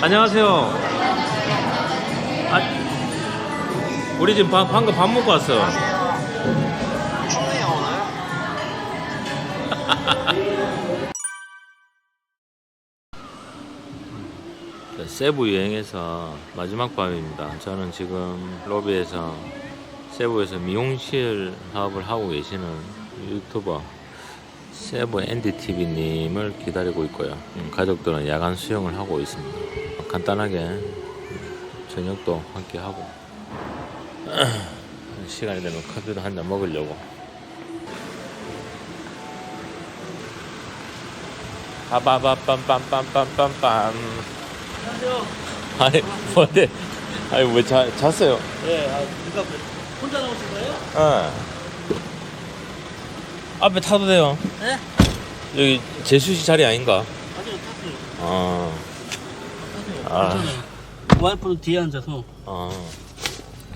안녕하세요. 아, 우리 지금 방, 방금 밥 먹고 왔어요. 춥네요 오늘. 네, 세부 여행에서 마지막 밤입니다. 저는 지금 로비에서 세부에서 미용실 사업을 하고 계시는 유튜버 세부 앤디 TV님을 기다리고 있고요. 음, 가족들은 야간 수영을 하고 있습니다. 간단하게 저녁도 함께 하고 시간이 되면 커피도 한 잔 먹으려고. 빠바바빰빰빰빰빰빰. 아니 뭔데? 아니 왜 자, 잤어요? 네, 아, 그러니까 혼자 나오신 거예요? 어. 앞에 타도 돼요. 네? 여기 재수 씨 자리 아닌가? 아니요, 탔어요. 아, 탔어요. 아. 괜찮아요. 와이프는 뒤에 앉아서. 아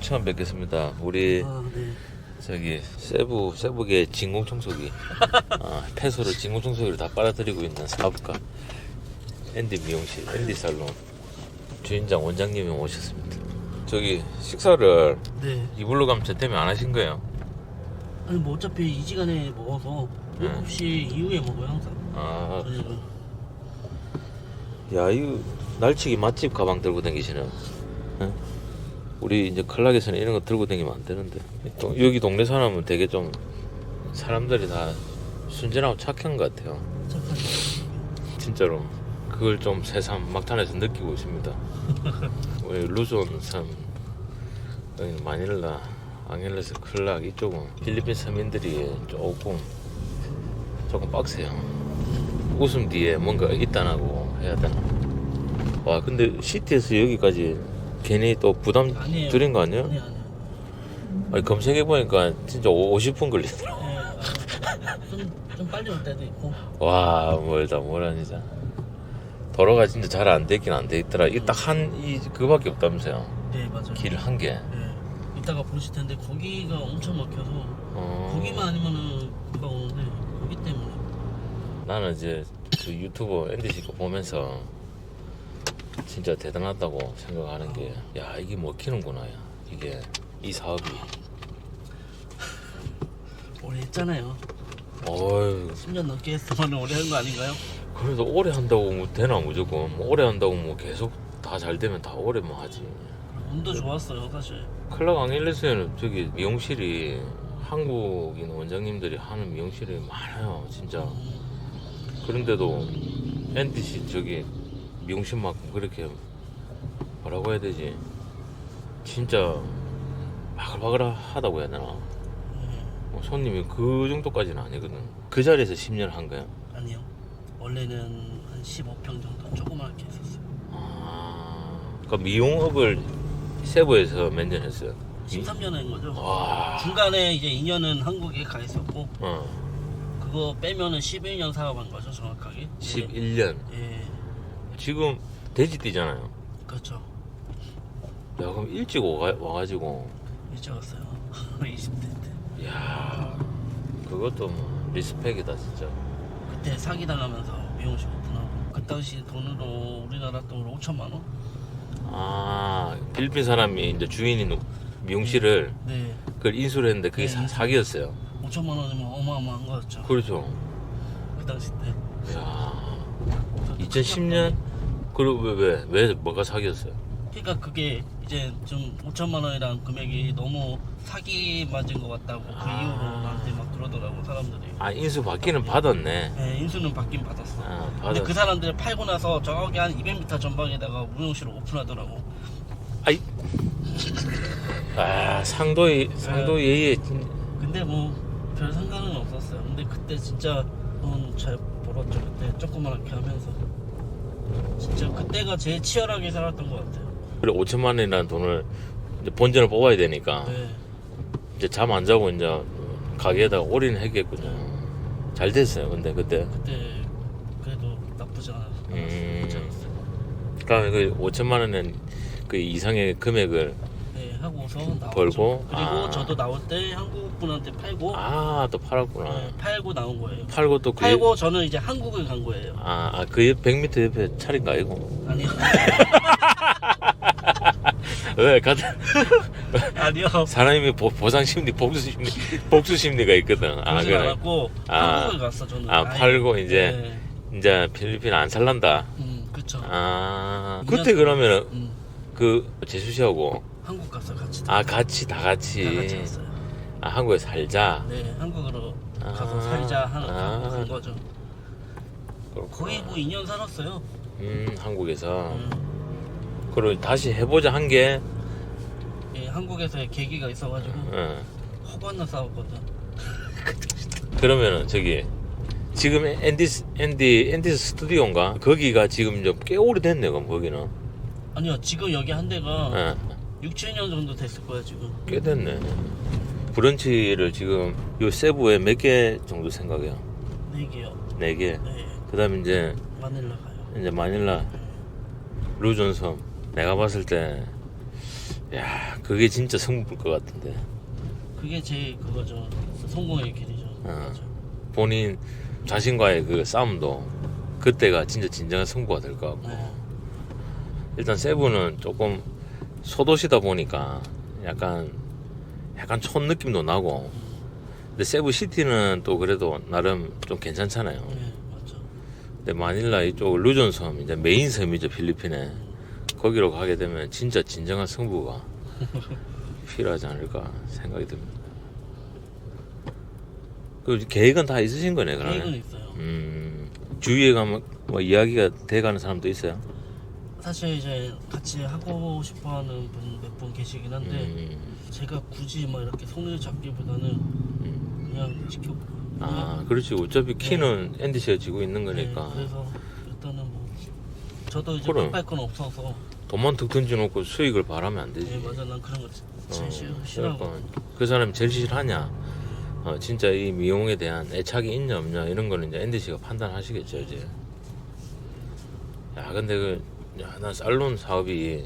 처음 뵙겠습니다. 우리 아, 네. 저기 세부 세부계 진공 청소기, 아, 폐소를 진공 청소기로 다 빨아들이고 있는 사업가 앤디 미용실, 앤디 살론 주인장 원장님이 오셨습니다. 저기 식사를 네. 이불로 저 때문에 안 하신 거예요? 아니, 뭐 어차피 이 시간에 먹어서 네. 7시 이후에 먹어요, 항상. 아, 저녁은. 야, 이거 날치기 맛집 가방 들고 다니시는. 응? 우리 이제 클락에서는 이런 거 들고 다니면 안 되는데. 또 여기 동네 사람은 되게 좀 사람들이 다 순진하고 착한 것 같아요. 착하죠. 진짜로. 그걸 좀 새삼 막탄에서 느끼고 있습니다. 우리 루존 섬, 여기 마닐라, 앙헬레스 클락 이쪽은 필리핀 서민들이 조금 조금 빡세요. 웃음 뒤에 뭔가 있다나고 해야 되나. 와 근데 시티에서 여기까지 괜히 또 부담 아니에요. 드린 거 아니에요? 아니. 아니 검색해 보니까 진짜 50분 걸리더라고. 네. 좀, 좀 빨리 올 때도 있고. 와 멀다 멀어 진짜. 도로가 진짜 잘안 되긴 안 돼 있더라. 이게 딱 한 이 그밖에 없다면서요. 네, 맞아요. 길 한 개. 네. 이따가 보실 텐데, 거기가 엄청 막혀서, 어, 거기만 아니면은 금방 오는데, 거기 때문에. 나는 이제 그 유튜버 앤디 씨 거 보면서 진짜 대단하다고 생각하는 게 야 이게 먹히는구나 야 이게 이 사업이 오래 했잖아요. 어휴 10년 넘게 했으면 오래 한 거 아닌가요? 그래도 오래 한다고 뭐 되나 무조건 뭐 오래 한다고 뭐 계속 다 잘 되면 다 오래만 하지 운도 좋았어요, 사실. 클락 앙헬레스에는 저기 미용실이 한국인 원장님들이 하는 미용실이 많아요 진짜 그런데도 씨 저기 미용실만큼 그렇게 뭐라고 해야 되지 진짜 바글바글하다고 해야 되나 뭐 손님이 그 정도까지는 아니거든 그 자리에서 10년 한 거야 아니요. 원래는 한 15평 정도 조그맣게 했었어요. 아 그러니까 미용업을 세부에서 몇 년 했어요 13년 한 거죠. 와 중간에 이제 2년은 한국에 가 있었고 어, 그거 빼면은 11년 사업한 거죠, 정확하게. 11년 예, 지금 돼지띠잖아요 그렇죠. 야 그럼 일찍 와가, 와가지고 일찍 왔어요. 20대 때. 야 그것도 뭐 리스펙이다 진짜 그때 사기 당하면서 미용실 오픈하고 그 당시 돈으로 우리나라 돈으로 5천만 원? 아 필리핀 사람이 이제 주인인 미용실을 네, 그걸 인수를 했는데 그게 네, 사. 사기였어요 5천만 원이면 어마어마한 거였죠. 그렇죠 그 당시 때. 야 2010년 그리고 왜왜왜 뭐가 사기였어요 그러니까 그게 이제 좀 5천만 원이라는 금액이 너무 사기 맞은 것 같다고 그 아. 이후로 나한테 막 그러더라고 사람들이. 아 인수 받기는 받았네 네, 인수는 받긴 받았어. 아 근데 그 사람들 팔고 나서 저기 한 200m 전방에다가 무용실을 오픈하더라고. 아이 아 상도의 상도 예의 진- 근데 뭐 별 상관은 없었어요. 근데 그때 진짜 돈잘 벌었죠. 그때 조그맣게 하면서. 진짜 그때가 제일 치열하게 살았던 것 같아요. 그래 5천만 원이라는 돈을 이제 본전을 뽑아야 되니까 네. 이제 잠 안 자고 이제 가게에다가 올인했겠군요. 잘 됐어요. 근데 그때 그때 그래도 나쁘지 않았어요. 음. 나쁘지 않았어요. 그러니까 그 5천만 원은 그 이상의 금액을 네. 하고서 나왔죠. 벌고? 그리고 아. 저도 나올 때 한국 분한테 팔고 아 또 팔았구나. 네, 팔고 나온 거예요. 팔고 또 그. 팔고 저는 이제 한국을 간 거예요. 아, 아, 그 옆, 100m 옆에 차린 거 아니고? 아니요. 왜, 가다, 아니요. 사람이 보, 보상 심리, 복수 심리, 복수 심리가 있거든. 아, 그러진 그래. 않았고 아. 한국을 갔어 저는. 아, 아예. 팔고 이제, 네. 이제 필리핀 안 살란다. 음, 그쵸. 아, 그때. 그러면은, 음, 그, 재수 씨하고, 한국 갔어 같이. 다. 아, 같이, 다 같이. 다 같이 갔어요. 아, 한국에 살자. 네, 한국으로 가서 아. 살자 하는 아. 간 거죠. 그렇구나. 거의 뭐 2년 살았어요. 음, 한국에서. 음, 그리고 다시 해보자 한 게, 예, 한국에서의 계기가 있어가지고 어. 허관나 싸웠거든. 그러면은 저기 지금 앤디스 앤디 앤디스 스튜디오인가 거기가 지금 좀 꽤 오래됐네 그럼 거기는 아니요, 지금 여기 한 대가 예, 6, 7년 정도 됐을 거야 지금. 꽤 됐네 브런치를 지금 요 세부에 몇 개 정도 생각해요 네 개요. 네 개 네, 그다음에 이제 마닐라 가요. 이제 마닐라 루존섬 내가 봤을 때 야, 그게 진짜 성부일 것 같은데. 그게 제 그거죠. 성공의 길이죠. 어. 맞아. 본인 자신과의 그 싸움도 그때가 진짜 진정한 승부가 될 것 같고. 네. 일단 세부는 조금 소도시다 보니까 약간 약간 촌 느낌도 나고. 근데 세부 시티는 또 그래도 나름 좀 괜찮잖아요. 네, 맞죠. 근데 마닐라 이쪽 루존 섬 이제 메인 섬이죠 필리핀에. 거기로 가게 되면 진짜 진정한 승부가 필요하지 않을까 생각이 듭니다. 그 계획은 다 있으신 거네 계획은 그러면 있어요. 음 주위에 가면 뭐 이야기가 돼가는 사람도 있어요 사실 이제 같이 하고 싶어하는 분 몇 분 계시긴 한데 음, 제가 굳이 막 이렇게 손을 잡기보다는 음. 그냥 지켜. 아, 그렇지. 어차피 키는 앤디 씨가 지고 있는 거니까. 네, 그래서 일단은 뭐 저도 이제 그럼. 급할 건 없어서 돈만 툭 던져놓고 수익을 바라면 안 되지. 네, 맞아 난 그런 거 제일 어, 싫어 싫어하고 그러니까 그 사람이 제일 싫어하냐. 어, 진짜 이 미용에 대한 애착이 있냐 없냐 이런 거는 이제 앤디 씨가 판단하시겠죠 이제. 야 근데 그, 야, 난 살론 사업이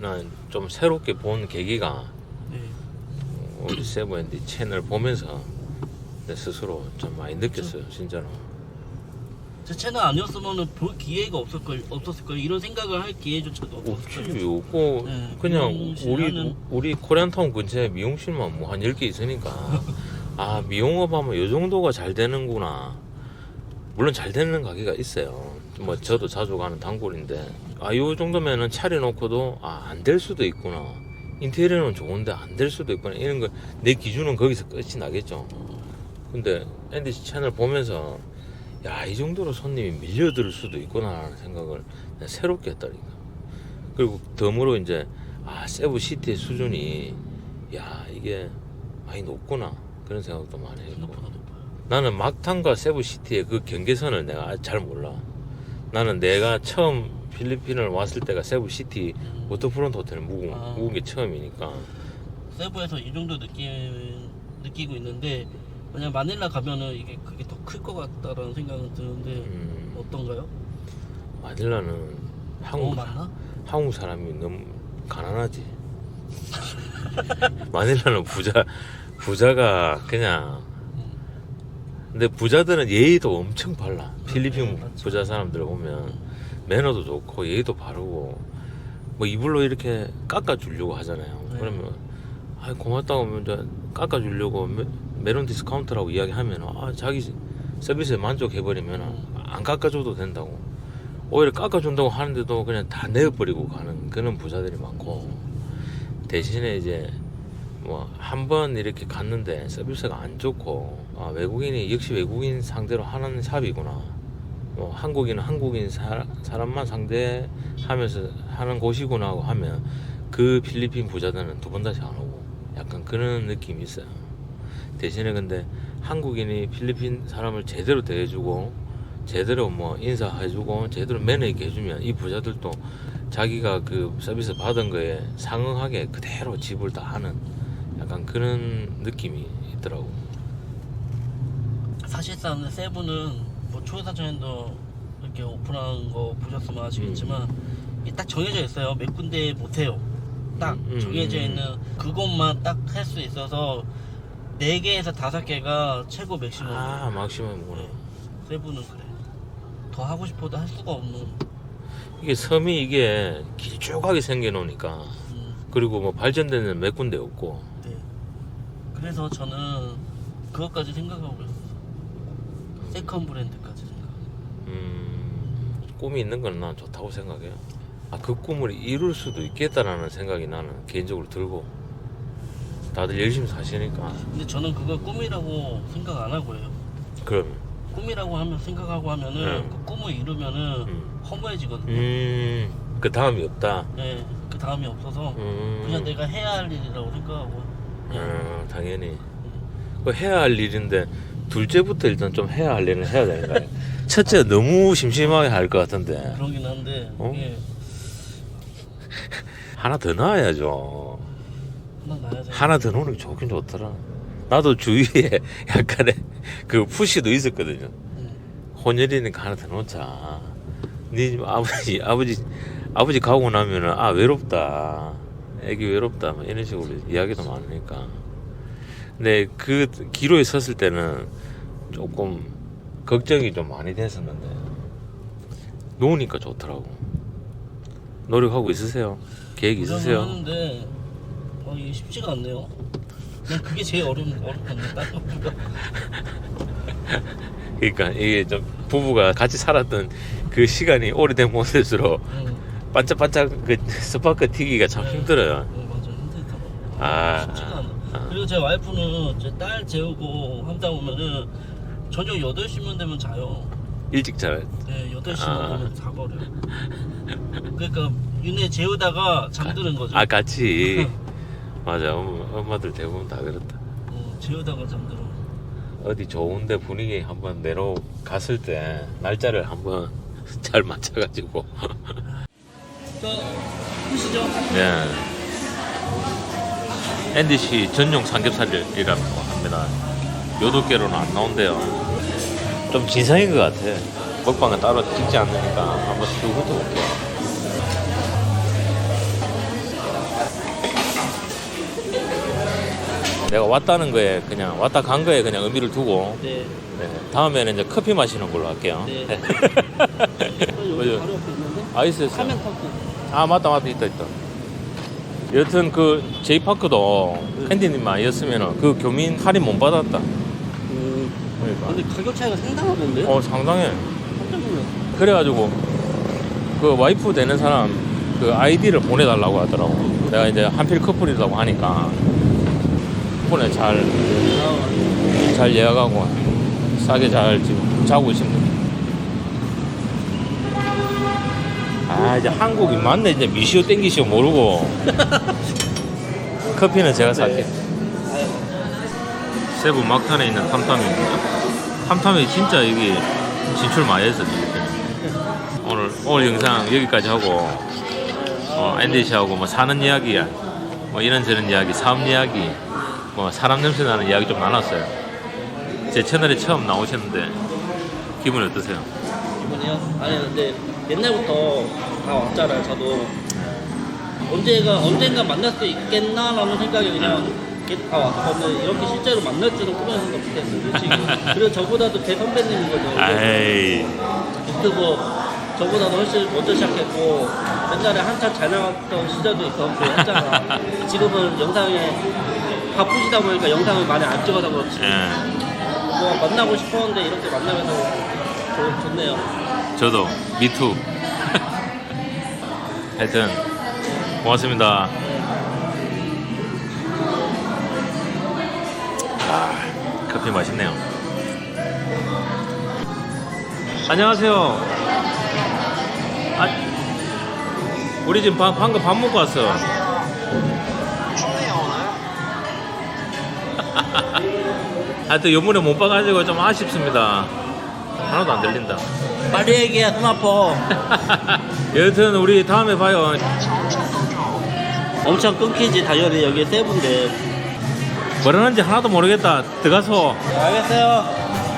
난 좀 새롭게 본 계기가 네. 우리 세부 앤디 채널 보면서 내 스스로 좀 많이 느꼈어요 진짜로. 제 채널 아니었으면은 볼 기회가 없을 걸 없었을 걸 이런 생각을 할 기회조차도 없었을 없지 거예요. 없고 네, 그냥 미용실 우리 하는- 우리 코리안타운 근처에 미용실만 뭐 한 10개 있으니까 아 미용업 하면 요 정도가 잘 되는구나 물론 잘 되는 가게가 있어요 뭐 저도 자주 가는 단골인데 아 요 정도면은 차려놓고도 아 안 될 수도 있구나. 인테리어는 좋은데 안 될 수도 있구나. 이런 거 내 기준은 거기서 끝이 나겠죠. 근데 앤디 씨 채널 보면서 야 이 정도로 손님이 밀려들 수도 있구나라는 생각을 내가 새롭게 했다니까. 그리고 덤으로 이제 아 세부 시티의 수준이 야 이게 많이 높구나. 그런 생각도 많이 했고. 나는 막탄과 세부 시티의 그 경계선을 내가 잘 몰라. 나는 내가 처음 필리핀을 왔을 때가 세부 시티 음. 워터프론트 호텔을 묵은, 아. 묵은 게 처음이니까 세부에서 이 정도 느낌 느끼고 있는데 만약 마닐라 가면은 이게 그게 더 클 것 같다라는 생각은 드는데 음, 어떤가요? 마닐라는 한국 많나? 한국 사람이 너무 가난하지. 마닐라는 부자 부자가 그냥 음. 근데 부자들은 예의도 엄청 발라. 필리핀 네. 부자 사람들 보면 매너도 좋고 예의도 바르고 뭐 이불로 이렇게 깎아주려고 하잖아요. 네. 그러면 아 고맙다고 하면 깎아주려고 메, 메론 디스카운트라고 이야기하면 아 자기 서비스에 만족해버리면 안 깎아줘도 된다고. 오히려 깎아준다고 하는데도 그냥 다 내어버리고 가는 그런 부자들이 많고 대신에 이제 뭐 한 번 이렇게 갔는데 서비스가 안 좋고 아, 외국인이 역시 외국인 상대로 하는 샵이구나 뭐 한국인은 한국인 사, 사람만 상대하면서 하는 곳이구나 하고 하면 그 필리핀 부자들은 두 번 다시 안 오고 약간 그런 느낌이 있어요 대신에 근데 한국인이 필리핀 사람을 제대로 대해주고 제대로 뭐 인사해주고 제대로 매너 있게 해주면 이 부자들도 자기가 그 서비스 받은 거에 상응하게 그대로 지불 다 하는 약간 그런 느낌이 있더라고. 사실상 세부는 뭐 초회사전에도 이렇게 오픈한 거 보셨으면 아시겠지만 이게 딱 정해져 있어요. 몇 군데 못 해요. 딱 음, 정해져 음. 있는 그곳만 딱 할 수 있어서 4개에서 5개가 최고 맥시멈 아 막심하구나. 세부는 그래 더 하고 싶어도 할 수가 없는 이게 섬이 이게 길쭉하게 생겨놓으니까 음, 그리고 뭐 발전되는 몇 군데 없고 네. 그래서 저는 그것까지 생각하고 있어 세컨 브랜드까지 생각 음, 꿈이 있는 건 난 좋다고 생각해요. 아, 그 꿈을 이룰 수도 있겠다라는 생각이 나는 개인적으로 들고 다들 열심히 사시니까. 근데 저는 그걸 꿈이라고 생각 안 하고 해요. 그럼. 꿈이라고 하면 생각하고 하면은 음. 그 꿈을 이루면은 음. 허무해지거든요. 음, 그 다음이 없다. 네, 그 다음이 없어서 음, 그냥 내가 해야 할 일이라고 생각하고. 음, 당연히. 그 해야 할 일인데 둘째부터 일단 좀 해야 할 일은 해야 되는 거예요. 첫째 너무 심심하게 할 것 같은데 그러긴 한데 어? 이게 하나 더 낳아야죠. 하나 나야 돼. 하나 더 놓는 게 좋긴 좋더라. 나도 주위에 약간의 그 푸시도 있었거든요. 응. 혼혈이니까 하나 더 놓자. 네집 아버지 아버지 아버지 가고 나면은 아 외롭다. 애기 외롭다. 뭐 이런 식으로 이야기도 많으니까. 근데 그 기로에 섰을 때는 조금 걱정이 좀 많이 됐었는데 놓으니까 좋더라고. 노력하고 있으세요? 계획 있으세요? 하는데 어, 이게 쉽지가 않네요. 난 그게 제일 어려운. 다른 것보다. 그러니까 이게 좀 부부가 같이 살았던 그 시간이 오래된 모습일수록 응. 반짝반짝 그 스파크 튀기가 참 힘들어요. 어, 맞아 힘들더라고. 아, 쉽지가 않아. 아. 그리고 제 와이프는 제 딸 재우고 하다 보면은 저녁 8시면 되면 자요. 일찍 잘. 네, 8시만 아. 되면 자버려요. 그러니까 윤혜 재우다가 잠드는 거죠. 아 같이. 맞아 엄마, 엄마들 대부분 다 그렇다. 어, 재우다가 잠들어. 어디 좋은데 분위기 한번 내려 갔을 때 날짜를 한번 잘 맞춰가지고. 저 보시죠. 네. 씨 전용 삼겹살이라고 합니다. 요도께로는 안 나온대요. 좀 진상인 것 같아. 먹방은 따로 찍지 않으니까 한번 쭉 훑어볼게요. 내가 왔다는 거에 그냥 왔다 간 거에 그냥 의미를 두고 네. 네, 다음에는 이제 커피 마시는 걸로 할게요. 네. 네. 여기 맞아요. 바로 옆에 있는데? 아이스였어요. 카멘 터키. 아 맞다 맞다 있다 있다 여튼 그 제이파크도 캔디님만 아니었으면 그 교민 할인 못 받았다. 음, 그러니까. 근데 가격 차이가 상당하던데? 어 상당해. 깜짝 놀랐어. 그래가지고 그 와이프 되는 사람 그 아이디를 보내달라고 하더라고. 내가 이제 한필 커플이라고 하니까 이번에 잘, 아, 잘 예약하고 싸게 잘 지금 자고 있습니다 아 이제 한국이 맞네 이제 미시오 땡기시오 모르고 커피는 제가 살게요 세부 막탄에 있는 탐탐입니다. 탐탐이 진짜 여기 진출 많이 했어. 오늘 오늘 영상 여기까지 하고 어, 앤디 씨하고 뭐 사는 이야기야, 뭐 이런저런 이야기, 사업 이야기, 뭐 사람 냄새 나는 이야기 좀 나눴어요. 제 채널에 처음 나오셨는데 기분이 어떠세요? 이번이요? 아니 근데 옛날부터 다 왔잖아요. 저도 언제가 언젠가 만날 수 있겠나라는 생각이 그냥 다 왔거든요. 이렇게 실제로 만날 줄은 꿈에서도 못했어요. 솔직히. 그리고 저보다도 제 선배님이거든요. 아이, 유튜브 저보다도 훨씬 먼저 시작했고 옛날에 한참 잘 나갔던 시절도 있었고 했잖아. 지금은 영상에 바쁘시다 보니까 영상을 많이 안 찍어서 그렇지. 예, 뭐 만나고 싶었는데 이렇게 만나면서 좋, 좋네요. 저도 미투. 하여튼 고맙습니다. 아, 커피 맛있네요. 안녕하세요. 아, 우리 지금 방, 방금 밥 먹고 왔어. 춥네요 오늘. 하여튼 요번에 못 봐가지고 좀 아쉽습니다. 하나도 안 들린다. 빨리 얘기해, 손 아파. 여튼 우리 다음에 봐요. 엄청 끊기지, 당연히 여기 세분데. 뭐라는지 하나도 모르겠다. 들어가서 알겠어요.